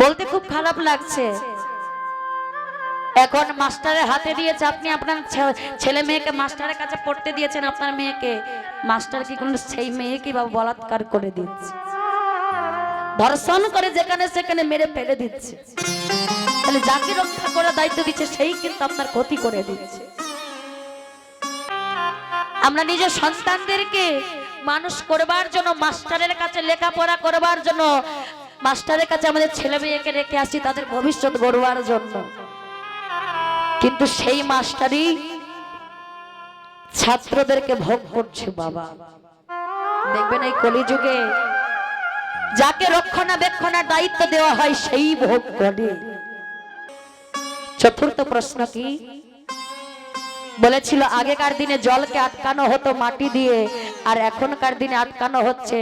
বলতে খুব খারাপ লাগছে। এখন মাস্টারের হাতে দিয়েছে, আপনি আপনার ছেলে মেয়েকে মাস্টারের কাছে পড়তে দিয়েছেন আপনার মেয়েকে। মাস্টার কি কোনো সেই মেয়েকে বা বলাৎকার করে দিচ্ছে? ধর্ষণ করে যেখানে সেখানে মেরে ফেলে দিচ্ছে। তাহলে যাকে রক্ষা করার দায়িত্ব দিচ্ছে, সেই কিন্তু আপনার ক্ষতি করে দিচ্ছে। আমরা নিজের সন্তানদেরকে মানুষ করবার জন্য, মাস্টারের কাছে লেখাপড়া করবার জন্য মাস্টারের কাছে আমাদের ছেলে মেয়েকে রেখে আসি তাদের ভবিষ্যৎ গড়বার জন্য। কিন্তু সেই মাস্টারই ছাত্রদেরকে ভোগ করছে, বাবা। দেখবেন এই কলিযুগে যাকে রক্ষণাবেক্ষণের দায়িত্ব দেওয়া হয়, সেই ভোগ করে। চতুর্থ প্রশ্ন কি? বলেছিল, আগেকার দিনে জলকে আটকানো হতো মাটি দিয়ে আর এখনকার দিনে আটকানো হচ্ছে,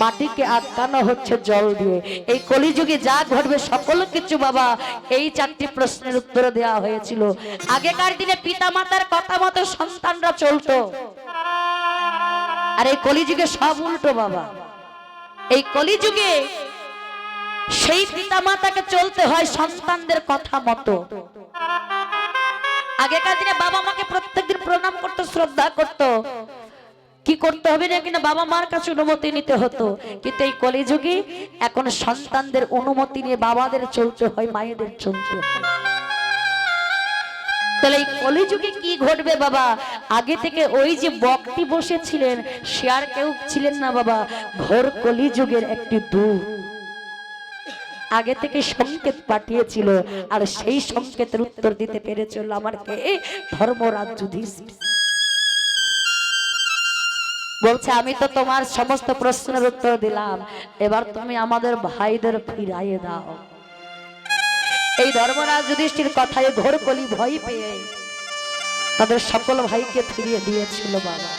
মাটিকে আটকানো হচ্ছে জল দিয়ে। এই কলিযুগে যা ঘটবে সকল কিছু বাবা, এই চারটি প্রশ্নের উত্তর দেওয়া হয়েছিল। আগেকার দিনে পিতা মাতার কথা মতো সন্তানরা চলতো। আর এই কলিযুগে সব উল্টো বাবা। এই কলিযুগে সেই পিতা মাতাকে চলতে হয় সন্তানদের কথা মতো। আগেকার দিনে বাবা মাকে প্রত্যেকদিন প্রণাম করতো, শ্রদ্ধা করত। কি করতে হবে না কিনা বাবা মার কাছে অনুমতি নিতে হতো। কিন্তু এই কলিযুগে এখন সন্তানদের অনুমতি নিয়ে বাবাদের চলতে হয়, মায়েদের চলতে হয়। তাহলে এই কলিযুগে কি ঘটবে বাবা? আগে থেকে ওই যে বক্তি বসেছিলেন, সে আর কেউ ছিলেন না বাবা। ঘোর কলিযুগের একটি দূর আগে থেকে সংকেত পাঠিয়েছিল, আর সেই সংকেতের উত্তর দিতে পেরেছিল আমার কে ধর্মরাজ যুধিষ্ঠির বলছে, আমি তো তোমার সমস্ত প্রশ্নের উত্তর দিলাম। এবার তুমি আমাদের ভাইদের ফিরাইয়ে দাও। এই ধর্মরাজ যুধিষ্ঠির কথায় ঘোর কলি ভয় পেয়ে তাদের সকল ভাইকে ফিরিয়ে দিয়েছিল বাবা।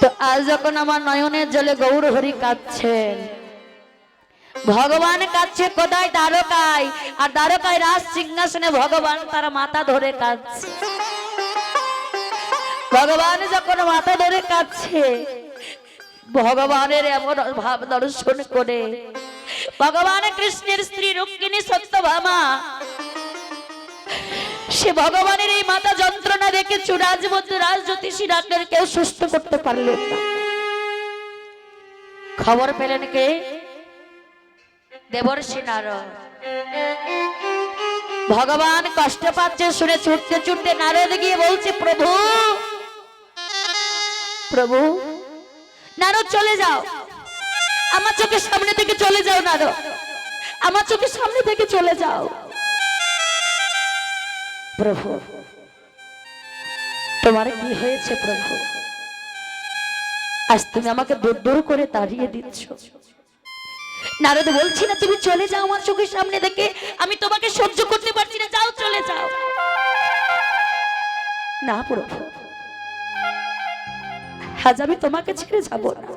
তো আজ যখন আমার নয়নের জলে গৌর হরি কাঁদছেন, ভগবান কাঁদছে কোথায় দ্বারকায়, আর দ্বারকায় রাজ সিংহাসনে ভগবান তার মাথা ধরে কাঁদছে। ভগবান যখন মাথা ধরে কাঁদছে, ভগবানের এমন ভাব দর্শন করে, ভগবান কৃষ্ণের স্ত্রী রুক্মিণী সত্যভামা, সে ভগবানের এই মাথা যন্ত্রণা দেখে চুরাজবন্ধু রাজ জ্যোতিষী রান্নার কেউ সুস্থ করতে পারলেন না। খবর পেলেন কে? দেবর্ষি নারদ। ভগবান কষ্ট পাচ্ছে, শুনে ছুটতে ছুটতে নারদ গিয়ে বলছে, প্রভু প্রভু। নারদ, চলে যাও। আমার চোখের সামনে থেকে চলে যাও, নারদ। আমার চোখের সামনে থেকে চলে যাও। প্রভু, তোমার কি হয়েছে প্রভু? আজ তুমি আমাকে দূর দূর করে তাড়িয়ে দিচ্ছ। নারদ বলছি না, তুমি চলে যাও আমার চোখের সামনে দেখে আমি তোমাকে সহ্য করতে পারছি না, যাও, চলে যাও। না প্রভু। আজ আমি তোমাকে ছেড়ে যাব না।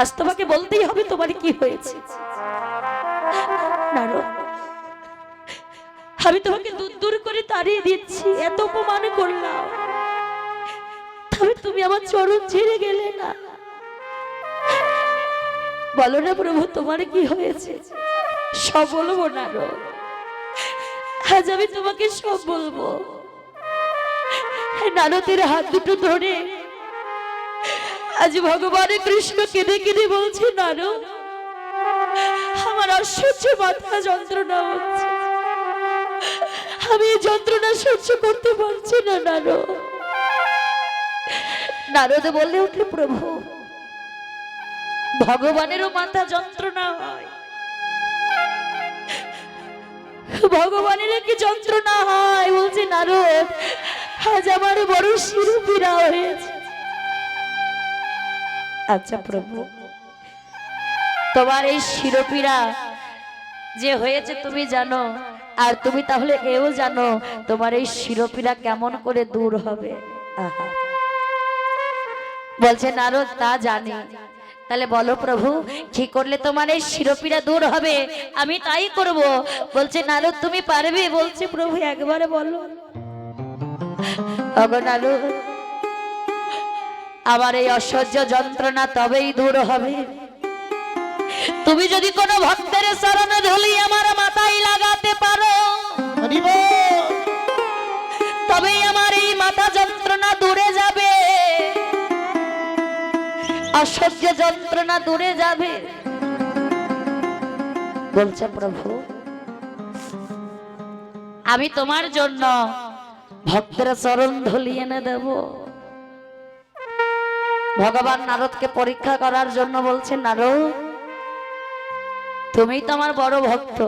আজ তোমাকে বলতেই হবে তোমার কি হয়েছে। আমি তোমাকে দূর দূর করে তাড়িয়ে দিচ্ছি, এত অপমান করলাম। তবে তুমি আমার চরণ ছেড়ে গেলে না। বলো না প্রভু, তোমার কি হয়েছে? সব বলব না আজ আমি তোমাকে সব বলব। নারদের হাত দুটো ধরে আজ ভগবান কৃষ্ণ কেঁদে কেঁদে বলছে নারদ আমার অসহ্য মাথা যন্ত্রণা হচ্ছে। আমি যন্ত্রণা সহ্য করতে পারছি না, নারদ। নারদ বললে উঠলে প্রভু, ভগবানেরও মাথা যন্ত্রণা হয়। ভগবানের কি যন্ত্রণা হয়? বলছে, নারদ, আজ আমার বড় শিরুপিরা হয়েছে। আচ্ছা প্রভু। তোমার এই শিরোপীরা যে হয়েছে তুমি জানো, আর তুমি তাহলে এও জানো তোমার এই শিরোপীরা কেমন করে দূর হবে। বলছে, নারদ, তা জানি। তাহলে বলো, প্রভু, কি করলে তোমার এই শিরোপীরা দূর হবে? আমি তাই করব। বলছে, নারদ, তুমি পারবে? বলছে, প্রভু, একবারে বলো। নারদ আমার এই অসহ্য যন্ত্রণা তবেই দূর হবে। তুমি যদি কোনো ভক্তের চরণ ধুলি আমার মাথায় লাগাতে পারো তবেই আমার এই মাথা যন্ত্রণা দূরে যাবে। অসহ্য যন্ত্রণা দূরে যাবে। বলছে প্রভু আমি তোমার জন্য ভক্তের চরণ ধুলি এনে দেব। ভগবান নারদকে পরীক্ষা করার জন্য বলছে, নারদ, তুমি তো আমার বড় ভক্ত।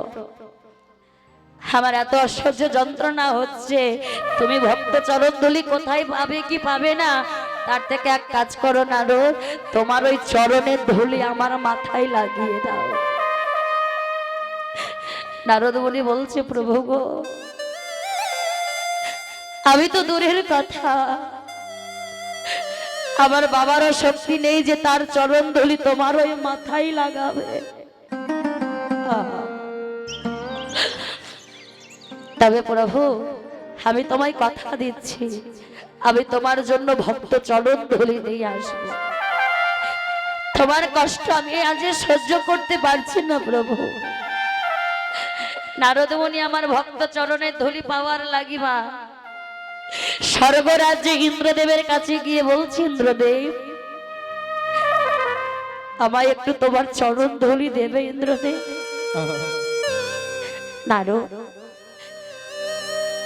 আমার এত অসহ্য যন্ত্রণা হচ্ছে। তুমি ভক্ত চরণধুলি কোথায় পাবে কি পাবে না? তার থেকে এক কাজ করো, নারদ, তোমার ওই চরণের ধুলি আমার মাথায় লাগিয়ে দাও। নারদ মুনি বলছে প্রভু গো, আমি তো দূরের কথা। আমার বাবারও শক্তি নেই যে তার চরণ ধুলি তোমার ওই মাথায় লাগাবে। তবে প্রভু, আমি তোমায় কথা দিচ্ছি। আমি তোমার জন্য ভক্ত চরণ ধুলি নিয়ে আসব। তোমার কষ্ট আমি আজ সহ্য করতে পারছি না প্রভু। নারদমণি আমার ভক্ত চরণের ধুলি পাওয়ার লাগিবা স্বর্গরাজ্যে ইন্দ্রদেবের কাছে গিয়ে বলছি, ইন্দ্রদেব, আমায় একটু তোমার চরণ ধুলি দেবে, ইন্দ্রদেব। নারদ,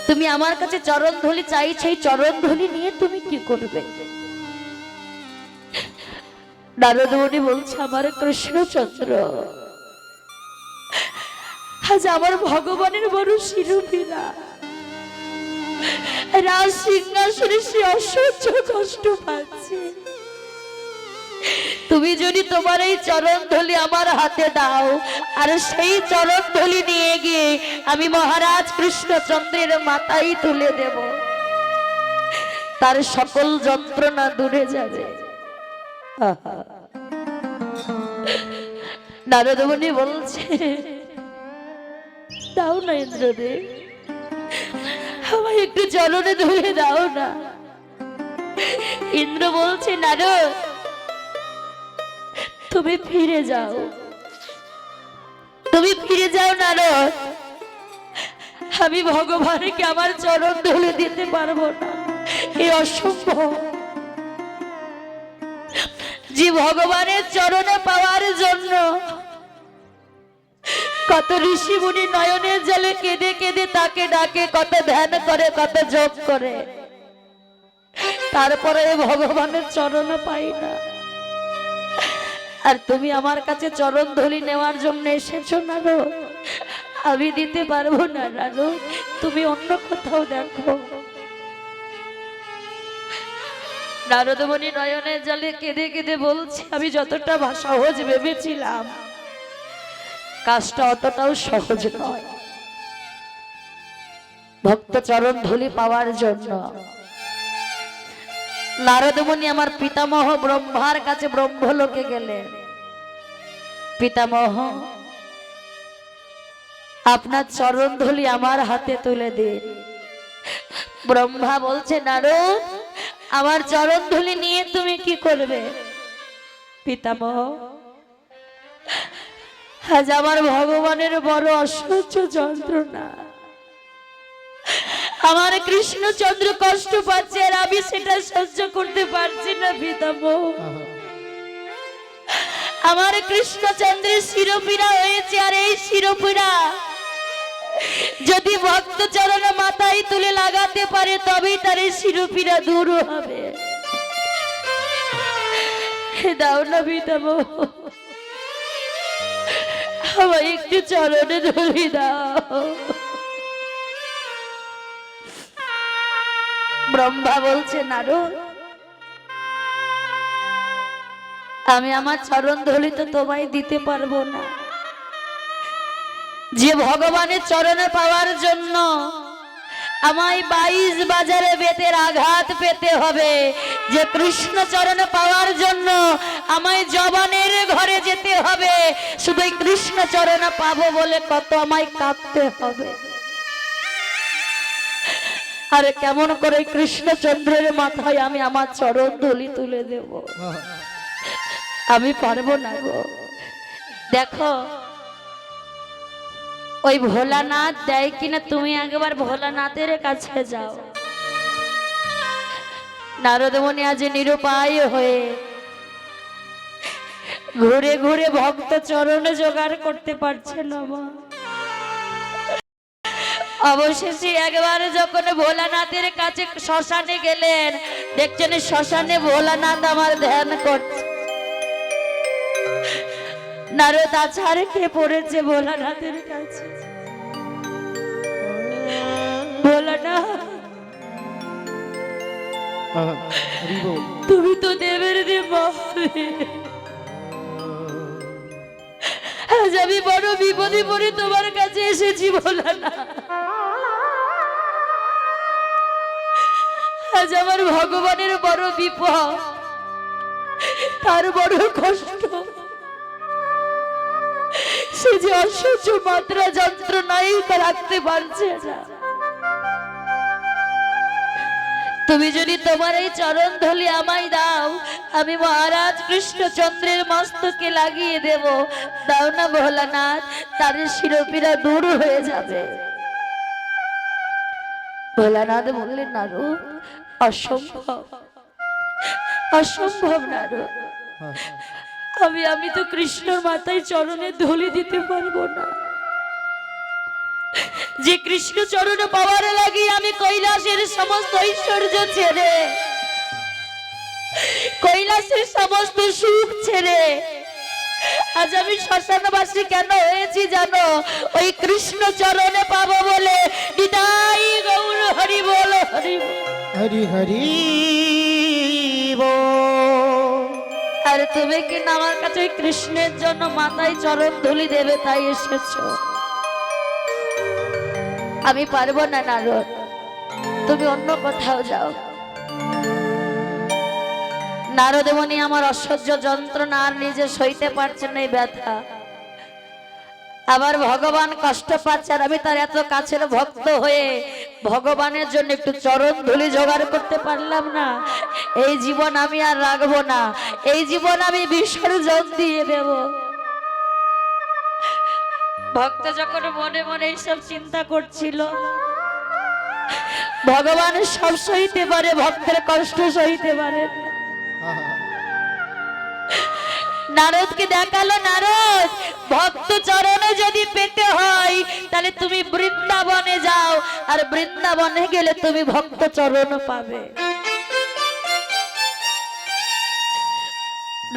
তুমি আমার কাছে চরণ ধুলি চাইছো এই চরণ ধুলি নিয়ে তুমি কি করবে? নারদমণি বলছে, আমার কৃষ্ণচন্দ্র, আজ আমার ভগবানের বড় শিরুপীরা রাজ সিংহাসনে সে অসহ্য কষ্ট পাচ্ছে। তুমি যদি তোমার এই চরণ আমার হাতে দাও, আর সেই নিয়ে গিয়ে আমি মহারাজ কৃষ্ণচন্দ্রের তুলে দেব, তার সকল যন্ত্রণা দূরে যাবে। নারদমণি বলছে, দাও না ইন্দ্রদেব। আমায় একটু চরণে ধরে দাও না। ইন্দ্র বলছে নারদ তুমি ফিরে যাও। তুমি ফিরে যাও নারদ আমি ভগবানকে আমার চরণ ধরে দিতে পারব না। এই অসম্ভব। যে ভগবানের চরণে পাওয়ার জন্য কত ঋষি মুনি নয়নের জলে কেঁদে কেঁদে তাকে ডাকে, কত ধ্যান করে, কত যোগ করে। তারপরে ভগবানের চরণে পাই না। আর তুমি আমার কাছে চরণ ধুলি নেওয়ার জন্য এসেছ না গো? আমি দিতে পারব না রানু তুমি অন্য কোথাও দেখো। নারদমণি নয়নের জলে কেঁদে কেঁদে বলছি, আমি যতটা সহজ ভেবেছিলাম। কাজটা অতটাও সহজ নয়। ভক্ত চরণ ধুলি পাওয়ার জন্য। নারদমণি আমার পিতামহ ব্রহ্মার কাছে ব্রহ্মলোকে গেলেন। পিতামহ, আপনার চরণ ধুলি আমার হাতে তুলে দিন। ব্রহ্মা বলছে, নারদ, আমার চরণ ধুলি নিয়ে তুমি কি করবে? পিতামহ আজ আমার ভগবানের বড় অসহ্য যন্ত্রণা। আমার কৃষ্ণচন্দ্র কষ্ট পাচ্ছে আর আমি সেটা সহ্য করতে পারছি না, পিতামহ। আমার কৃষ্ণচন্দ্রের শিরোপীড়া হয়েছে আর এই শিরোপীড়া যদি ভক্ত চরণ মাথায় তুলে লাগাতে পারে, তবেই তার এই শিরোপীড়া দূর হবে। দাও না, পিতামহ। আমায় একটু চরণে ধরি দাও। ব্রহ্মা বলছে, নারদ, আমি আমার চরণ ধরি তো তোমায় দিতে পারব না। যে ভগবানের চরণে পাওয়ার জন্য আমায় বাইশ বাজারে বেতের আঘাত পেতে হবে। যে কৃষ্ণ চরণে পাওয়ার জন্য আমায় জবানের ঘরে যেতে হবে শুধু এই কৃষ্ণ চরণে পাবো বলে কত আমায় কাঁদতে হবে। আরে কেমন করে কৃষ্ণচন্দ্রের মাথায় আমি আমার চরণ ধুলি তুলে দেব। আমি পারব না গো। দেখো ওই ভোলানাথ দেয় কিনা তুমি একবার ভোলানাথের কাছে যাও। নারদমণি আজ নিরুপায় হয়ে ঘুরে ঘুরে ভক্ত চরণে জোগাড় করতে পারছে না মা। অবশেষে একবার যখন ভোলানাথের কাছে শ্মশানে গেলেন, দেখছেন শ্মশানে ভোলানাথ আমার ধ্যান করছে। নারদ আছাড় খেয়ে পড়েছে ভোলানাথের কাছে। বল তুমি তো দেবের দেব আজ আমি বড় বিপদে পড়ে তোমার কাছে এসেছি ভোলানা আজ আমার ভগবানের বড় বিপদ, তার বড় কষ্ট। যে অসহ্য মাত্রা যন্ত্রণাই তা রাখতে পারছে না। তুমি যদি তোমার এই চরণ ধলি আমায় দাও, আমি মহারাজ কৃষ্ণচন্দ্রের মস্তকে লাগিয়ে দেব। দাও না ভোলানাথ, তার শিরোপীরা দূর হয়ে যাবে। ভোলানাথ বললেন নারু অসম্ভব। অসম্ভব নারু আমি আমি তো কৃষ্ণর মাথায় চরণে ধুলি দিতে পারব না। যে কৃষ্ণ চরণে পাওয়ার লাগি আমি কৈলাসের সমস্ত ঐশ্বর্য ছেড়ে, কৈলাসের সমস্ত সুখ ছেড়ে, আজ আমি শ্মশানবাসী কেন হয়েছি জানো? ওই কৃষ্ণ চরণে পাবো বলে বিদায় গৌর হরি বল, হরি। হরি হরি বল। আর তুমি কি না আমার কাছে কৃষ্ণের জন্য মাথায় চরণ ধুলি দেবে তাই এসেছ? আমি পারব না নারদ, তুমি অন্য কোথাও যাও। নারদেমণি আমার অসহ্য যন্ত্রণা আর নিজে সইতে পারছে না এই ব্যথা। আবার ভগবান কষ্ট পাচ্ছে আর আমি তার এত কাছের ভক্ত হয়ে ভগবানের জন্য একটু চরণ ধুলি জোগাড় করতে পারলাম না। এই জীবন আমি আর রাখব না। এই জীবন আমি বিসর্জন দিয়ে দেব। ভক্ত যখন মনে মনে এইসব চিন্তা করছিল, ভগবান সব সহিতে পারে, ভক্তের কষ্ট সহিতে পারে। নারদকে দেখাল, নারদ, ভক্ত চরণে যদি পেতে হয়, তাহলে তুমি বৃন্দাবনে যাও, আর বৃন্দাবনে গেলে তুমি ভক্ত চরণ পাবে।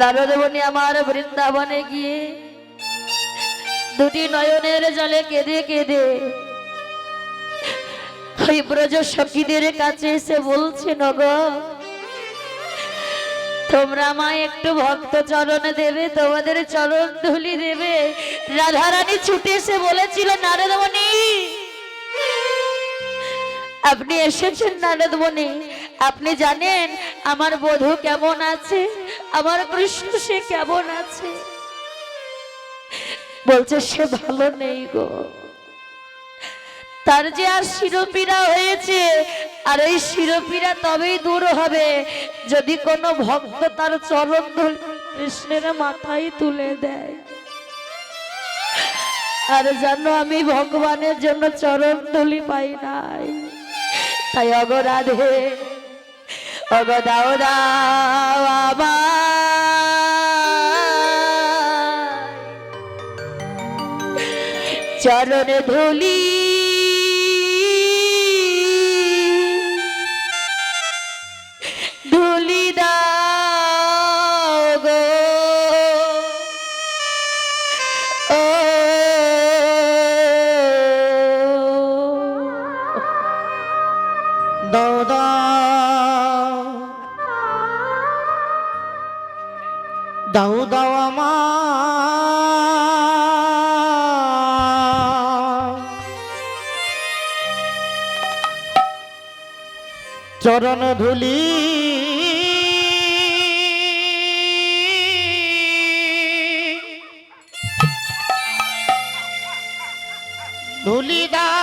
নারদমণি আমার বৃন্দাবনে গিয়ে দুটি নয়নের জলে কেঁদে কেঁদে ওই ব্রজ সখীদের কাছে এসে বলছে নগ তোমরা মা একটু ভক্ত চরণে দেবে, তোমাদের চরণ ধুলি দেবে। রাধারানী ছুটে এসে বলেছিল, নারদমণি, আপনি এসেছেন নারদমণি। আপনি জানেন আমার বধূ কেমন আছে? আমার কৃষ্ণ সে কেমন আছে? বলছে, সে ভালো নেই গো। তার যে আর শিরোপীরা হয়েছে, আর এই শিরোপীরা তবেই দূর হবে। যদি কোনো ভক্ত তার চরণ ধুল কৃষ্ণের মাথায় তুলে দেয়। আর যেন আমি ভগবানের জন্য চরণ তুলি পাই নাই। তাই অগরাধে, অগদাও দাও আমায়। চরণ ধুলি চরণ ধুলি। ধুলি দাও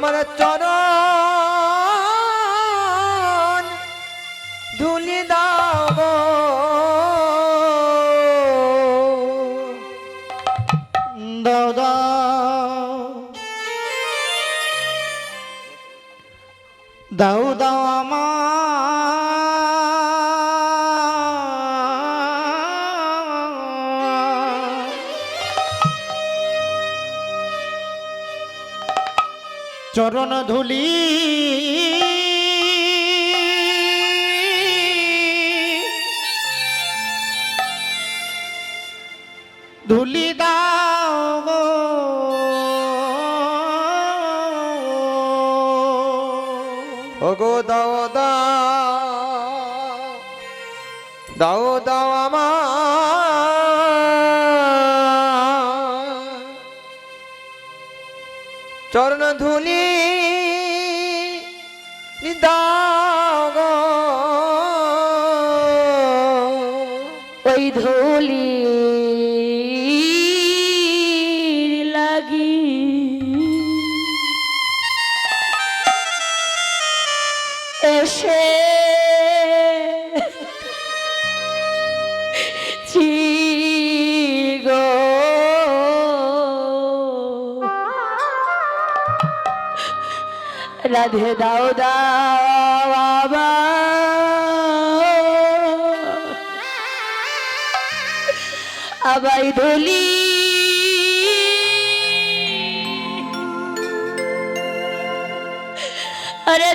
আমার চরণ ধুলি দাও দাও দাও। দাও দাও চরণ ধুলি চরণ ধুলি দাও রাধে দাও দাও আবার আবাই ধুলি আরে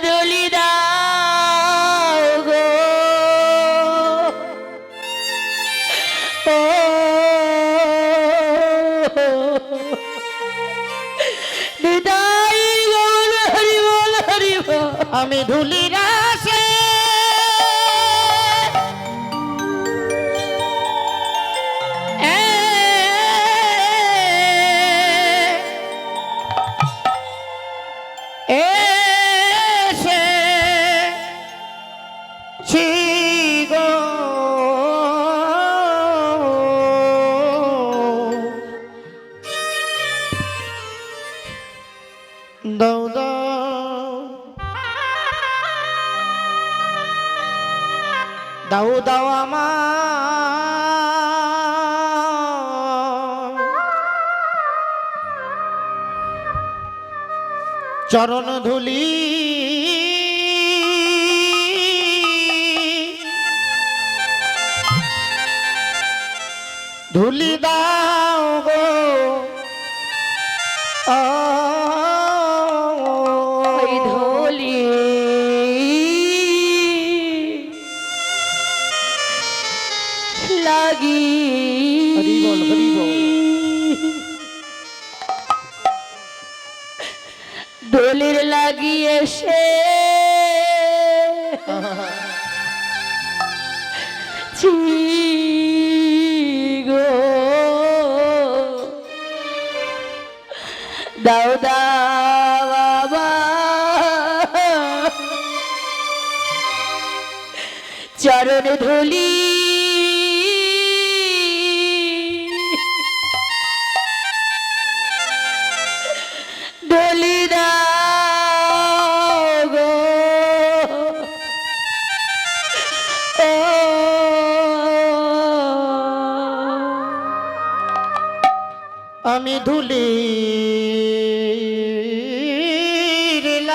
আমি ধুলি রাশে। ছি দাও দাও চরণ ধুলি। ধুলি দাও দোলের লাগিয়ে সে গো দাও বাবা। চরণ ধুলি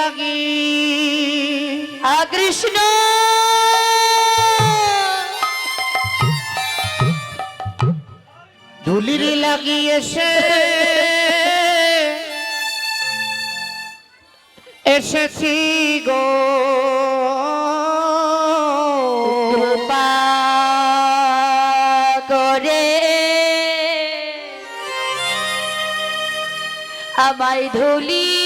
লাগি। আ কৃষ্ণ। ধুলির লাগি এসে। এসেছি গো। করে। আমায় ধুলি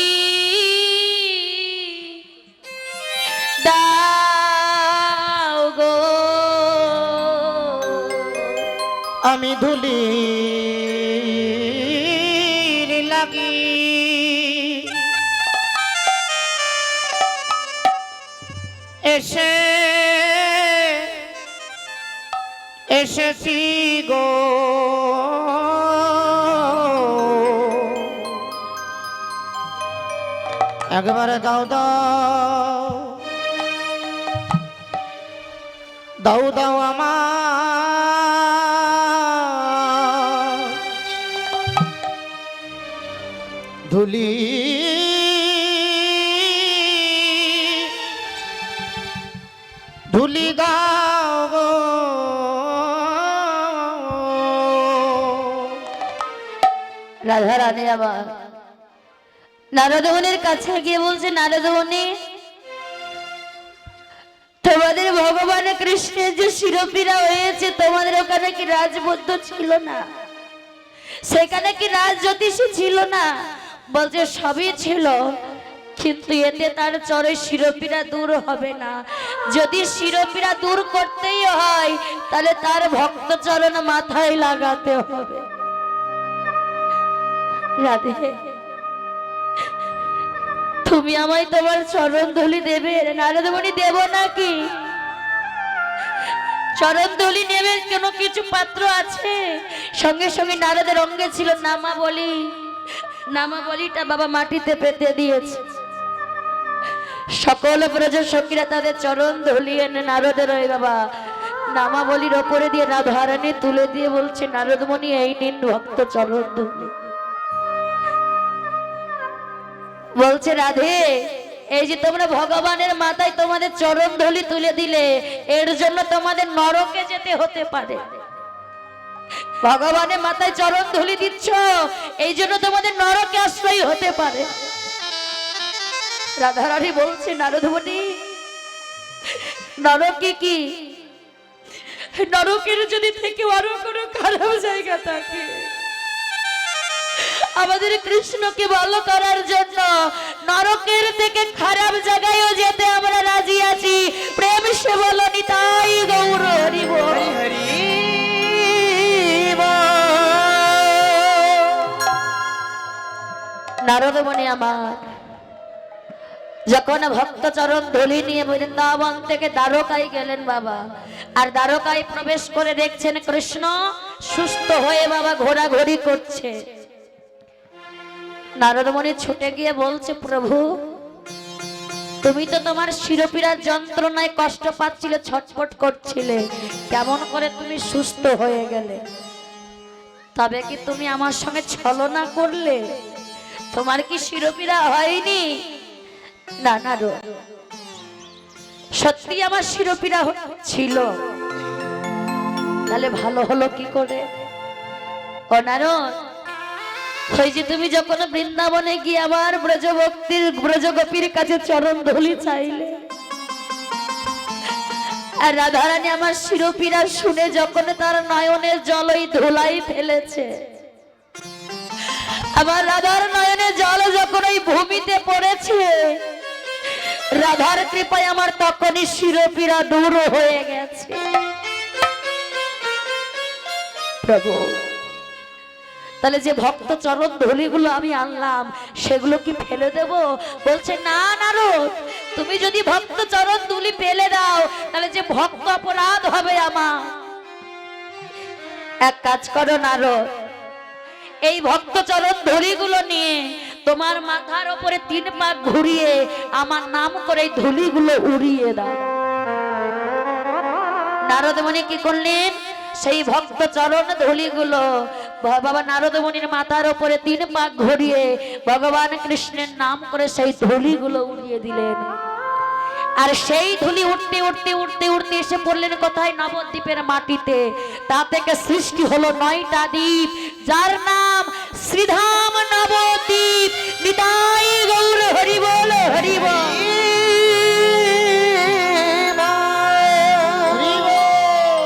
আমি লাগি। এসে এসেছি গো। একবারে দাও দাও। দাও দাও আমার ধুলি ধুলি দাও। রাধা রানী আবার। নারদমণির কাছে গিয়ে বলছে, নারদমণি, তোমাদের ভগবান কৃষ্ণের যে শিরোপীরা হয়েছে, তোমাদের ওখানে কি রাজবদ্ধ ছিল না? সেখানে কি রাজ জ্যোতিষী ছিল না? বলছে, সবই ছিল, কিন্তু এতে তার চরে শিরোপীরা দূর হবে না। যদি শিরোপীরা দূর করতেই হয়, তাহলে তার ভক্ত চরণ মাথায় লাগাতে হবে। রাধে, তুমি আমায় তোমার চরণ ধুলি দেবে, নারদমণি দেব নাকি? চরণ ধুলি নেবে কোনো কিছু পাত্র আছে? সঙ্গে সঙ্গে নারদের অঙ্গে ছিল নামা বলি নামা বলিটা বাবা মাটিতে পেতে দিয়েছে। সকল ব্রজ সখীরা তাদের চরণ ধুলিয়ে এনে নারদের ওই বাবা, নামাবলির ওপরে দিয়ে রাধারানী তুলে দিয়ে বলছে, নারদমণি, এই নিন ভক্ত চরণ ধুলি। বলছে, রাধে, এই যে তোমরা ভগবানের মাথায় তোমাদের চরণ ধুলি তুলে দিলে, এর জন্য তোমাদের নরকে যেতে হতে পারে। ভগবানের মাথায় চরণ ধুলি দিচ্ছ এই জন্য তোমাদের নরকে আশ্রয় হতে পারে। রাধারানী বলছে, নারদমণি, নরকে কি? নরকের যদি থেকে আরও কোনো খারাপ জায়গা থাকে, আমাদের কৃষ্ণকে ভালো করার জন্য নরকের থেকে খারাপ জায়গায়ও যেতে আমরা রাজি আছি। প্রেম নারদমণি আমার। যখন ভক্তচরণ ধুলি নিয়ে বৃন্দাবন থেকে দ্বারকায় গেলেন বাবা, আর দ্বারকায় প্রবেশ করে দেখছেন কৃষ্ণ সুস্থ হয়ে বাবা ঘোরাঘুরি করছে। নারদমণি ছুটে গিয়ে বলছে, প্রভু, তুমি তো তোমার শিরোপীড়ার যন্ত্রণায় কষ্ট পাচ্ছিলে, ছটফট করছিলে। কেমন করে তুমি সুস্থ হয়ে গেলে? তবে কি তুমি আমার সঙ্গে ছলনা করলে? তোমার কি শিরোপীড়া হয়নি? না না রো সত্যি আমার শিরোপীড়া হ- ছিল। তাহলে ভালো হলো কি করে? ও নারদ, ওই যে তুমি যখন বৃন্দাবনে গিয়ে আমার ব্রজভক্তির, ব্রজগোপীর কাছে চরণ ধুলি চাইলে, আর রাধারানী আমার শিরোপীরা শুনে যখন তার নয়নের জল ওই ধুলাই ফেলেছে আমার রাধার নয়নে জল যখন ওই ভূমিতে পড়েছে, রাধার কৃপায় আমার তখনই শিরোপীরা দূর হয়ে গেছে। প্রভু, তাহলে যে ভক্ত চরণ ধুলিগুলো আমি আনলাম, সেগুলো কি ফেলে দেব? বলছে, না, নারদ, তুমি যদি ভক্ত চরণ ধুলি ফেলে দাও, তাহলে যে ভক্ত অপরাধ হবে আমার। এক কাজ করো, নারদ এই ভক্ত চরণ ধুলিগুলো নিয়ে তোমার মাথার ওপরে তিন পাক ঘুরিয়ে আমার নাম করে এই ধুলিগুলো উড়িয়ে দাও। নারদমণি কি করলেন? সেই ভক্ত চরণ ধুলিগুলো বাবা নারদমণির মাথার ওপরে তিন পাক ঘুরিয়ে ভগবান কৃষ্ণের নাম করে সেই ধুলিগুলো উড়িয়ে দিলেন। আর সেই ধুলি উঠতে উঠতে উঠতে উঠতে এসে পড়লেন কোথায়? নবদ্বীপের মাটিতে। তা থেকে সৃষ্টি হলো নয়টা দ্বীপ, যার নাম শ্রীধাম নবদ্বীপ। নিতাই গৌর হরিবল হরিবল।